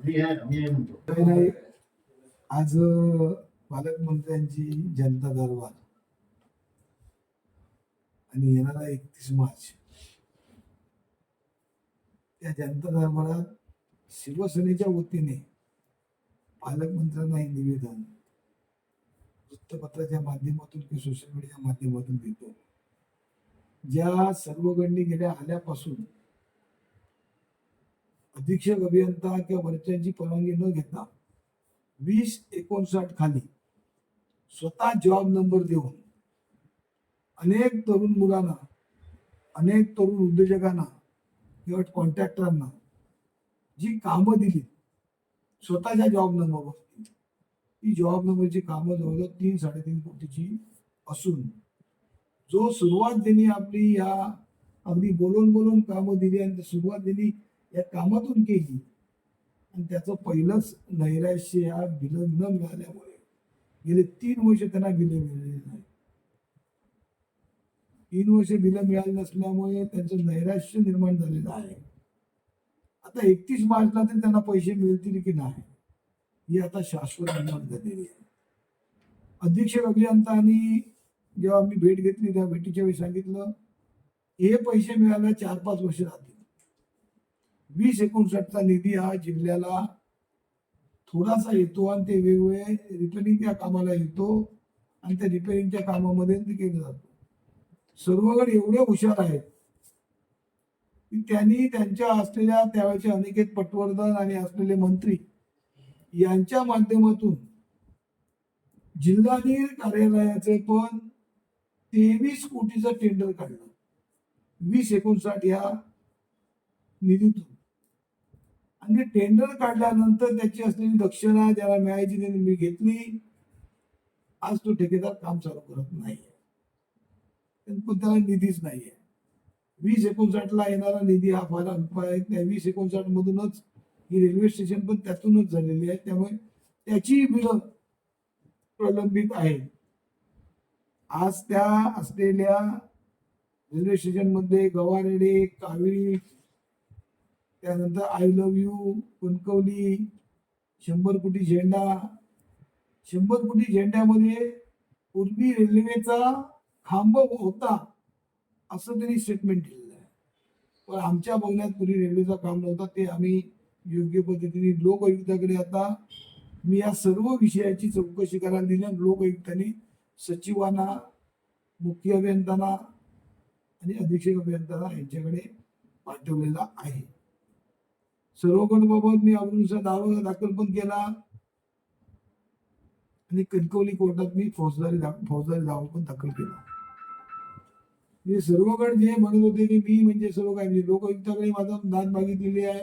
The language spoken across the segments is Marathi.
काही नाही आज पालकमंत्र्यांची जनता दरबार. आणि येणारा एकतीस मार्च. त्या जनता दरबारात शिवसेनेच्या वतीने पालकमंत्र्यांना हे निवेदन. वृत्तपत्राच्या माध्यमातून किंवा सोशल मीडियाच्या माध्यमातून देतो. ज्या सर्व गणनी गेल्या आल्यापासून अधीक्षक अभियंता किंवा वरच्यांची परवानगी न घेता वीस एकोणसाठ खाली स्वतः जॉब नंबर देऊन अनेक तरुण मुलांना अनेक तरुण उद्योजकांना किंवा कॉन्ट्रॅक्टरांना जी कामं दिली स्वतःच्या जॉब नंबरवर ही जॉब नंबरची कामं जवळजवळ तीन साडेतीन कोटीची असून जो सुरुवात त्यांनी आपली या अगदी बोलून बोलून कामं दिली आणि सुरुवात त्यांनी या कामातून केली. आणि त्याचं पहिलंच नैराश्य या बिलं न मिळाल्यामुळे गेले तीन वर्ष त्यांना बिलं मिळालेली नाही. तीन वर्ष बिलं मिळाली नसल्यामुळे त्यांचं नैराश्य निर्माण झालेलं आहे. आता एकतीस मार्चला तरी त्यांना पैसे मिळतील की नाही ही आता शाश्वत निर्माण झालेली आहे. अधीक्षक अभियंतांनी जेव्हा मी भेट घेतली त्या भेटीच्या वेळी सांगितलं हे पैसे मिळायला चार पाच वर्ष राहतील वीस एकोणसाठचा निधी हा जिल्ह्याला थोडासा येतो आणि ते वेगवेगळे रिपेरिंगच्या कामाला येतो आणि त्या रिपेरिंगच्या कामामध्ये ते केलं जातं. सर्वगड एवढे हुशार आहेत की त्यांनी त्यांच्या असलेल्या त्यावेळेचे अनिकेत पटवर्धन आणि असलेले मंत्री यांच्या माध्यमातून जिल्हाधीश कार्यालयाचे पण तेवीस कोटीचं टेंडर काढलं. वीस एकोणसाठ या निधीतून. आणि टेंडर काढल्यानंतर त्याची असलेली दक्षिणा ज्याला मिळायची त्यांनी मी घेतली. आज तो ठेकेदार काम चालू करत नाही पण त्याला निधीच नाहीये. वीस एकोणसाठ ला येणारा निधी हा फायदा अल्प आहे. त्या वीस एकोणसाठ मधूनच ही रेल्वे स्टेशन पण त्यातूनच झालेली आहे. त्यामुळे त्याची बिलं प्रलंबित आहेत आज त्या असलेल्या रेल्वे स्टेशनमध्ये गवारेडे कावेरी त्यानंतर आय लव्ह यू कणकवली शंभर कोटी झेंडा. शंभर कोटी झेंड्यामध्ये पूर्वी रेल्वेचा खांब होता असं त्यांनी स्टेटमेंट दिलेलं आहे. पण आमच्या बघण्यात पूर्वी रेल्वेचा खांब नव्हता ते आम्ही योग्य पद्धतीने लोकआयुक्ताकडे आता मी या सर्व विषयाची चौकशी करायला दिली आणि लोकआयुक्तांनी सचिवांना मुख्य अभियंत्यांना आणि अधीक्षक अभियंत्यांना यांच्याकडे पाठवलेला आहे. सर्व बाबत मी अमृतसर दावा दाखल पण केला. आणि कणकवली कोर्टात मी फौजदारी फौजदारी दावा पण दाखल केला. म्हणजे सर्वगण जे म्हणत होते की मी म्हणजे सर्व काय म्हणजे लोकयुक्ताकडे माझा दाद मागितलेली आहे.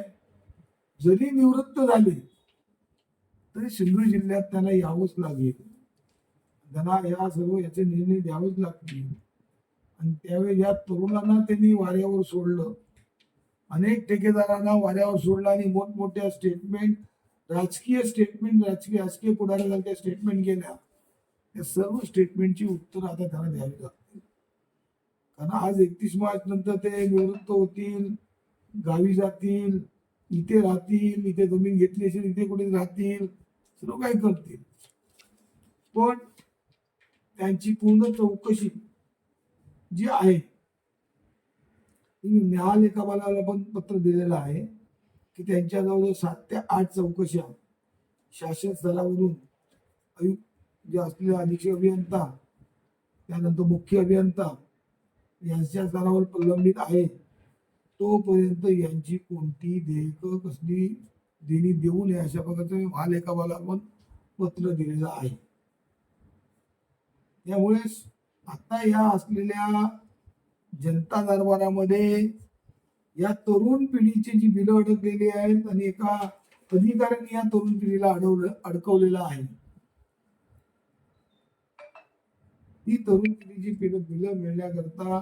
जरी निवृत्त झाले तरी सिंधू जिल्ह्यात त्यांना यावंच लागेल. त्यांना या सर्व याचे निर्णय द्यावेच लागतील. आणि त्यावेळी या तरुणांना त्यांनी वाऱ्यावर सोडलं. अनेक ठेकेदारांना वाऱ्यावर सोडलं आणि मोठमोठ्या स्टेटमेंट राजकीय स्टेटमेंट राजकीय राजकीय पुढाऱ्यासारख्या स्टेटमेंट केल्या. त्या सर्व स्टेटमेंटची उत्तर आता त्यांना द्यावी लागतील. कारण आज एकतीस मार्च नंतर ते निवृत्त होतील गावी जातील इथे राहतील इथे जमीन घेतली असेल इथे कुठे राहतील सर्व काही करतील. पण त्यांची पूर्ण चौकशी जी आहे मी न्यायालयकाला पण पत्र दिलेलं आहे की त्यांच्या जवळ सात ते आठ चौकशा शासन स्तरावरून आयुक्त जे असलेले अधीक्षक अभियंता त्यानंतर मुख्य अभियंता यांच्या स्तरावर प्रलंबित आहेत तोपर्यंत यांची कोणती देयक कसली देणी देऊ नये अशा प्रकारचं महालेखापाला पण पत्र दिलेलं आहे. त्यामुळे आता या असलेल्या जनता दरबारामध्ये या तरुण पिढीची जी बिलं अडकलेली आहेत आणि एका अधिकाऱ्यांनी या तरुण पिढीला अडवलं अडकवलेलं आहे. ती तरुण पिढीची पिढ बिलं मिळण्याकरता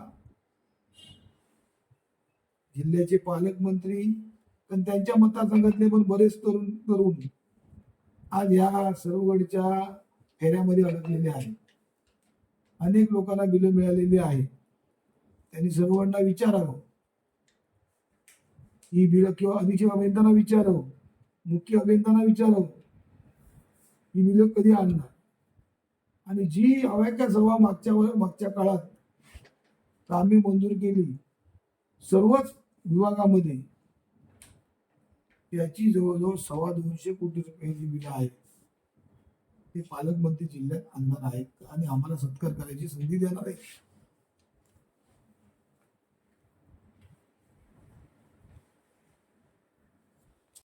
जिल्ह्याचे पालकमंत्री पण त्यांच्या मतदारसंघातले पण बरेच तरुण तरुण आज या सर्वगडच्या फेऱ्यामध्ये अडकलेले आहेत. अनेक लोकांना बिलं मिळालेली आहेत. त्यांनी सर्वांना विचारावं. ही बिलं किंवा अधीक्षक अभियंत्यांना विचारावं. मुख्य अभियंत्यांना विचारावं. ही बिलं कधी आणणार? आणि जी अवैक्य सभा मागच्या मागच्या काळात आम्ही मंजूर केली सर्वच विभागामध्ये त्याची जवळजवळ सव्वा दोनशे कोटी रुपयाची बिलं आहेत. ते पालकमंत्री जिल्ह्यात आणणार आहेत. आणि आम्हाला सत्कार करायची संधी देणार आहे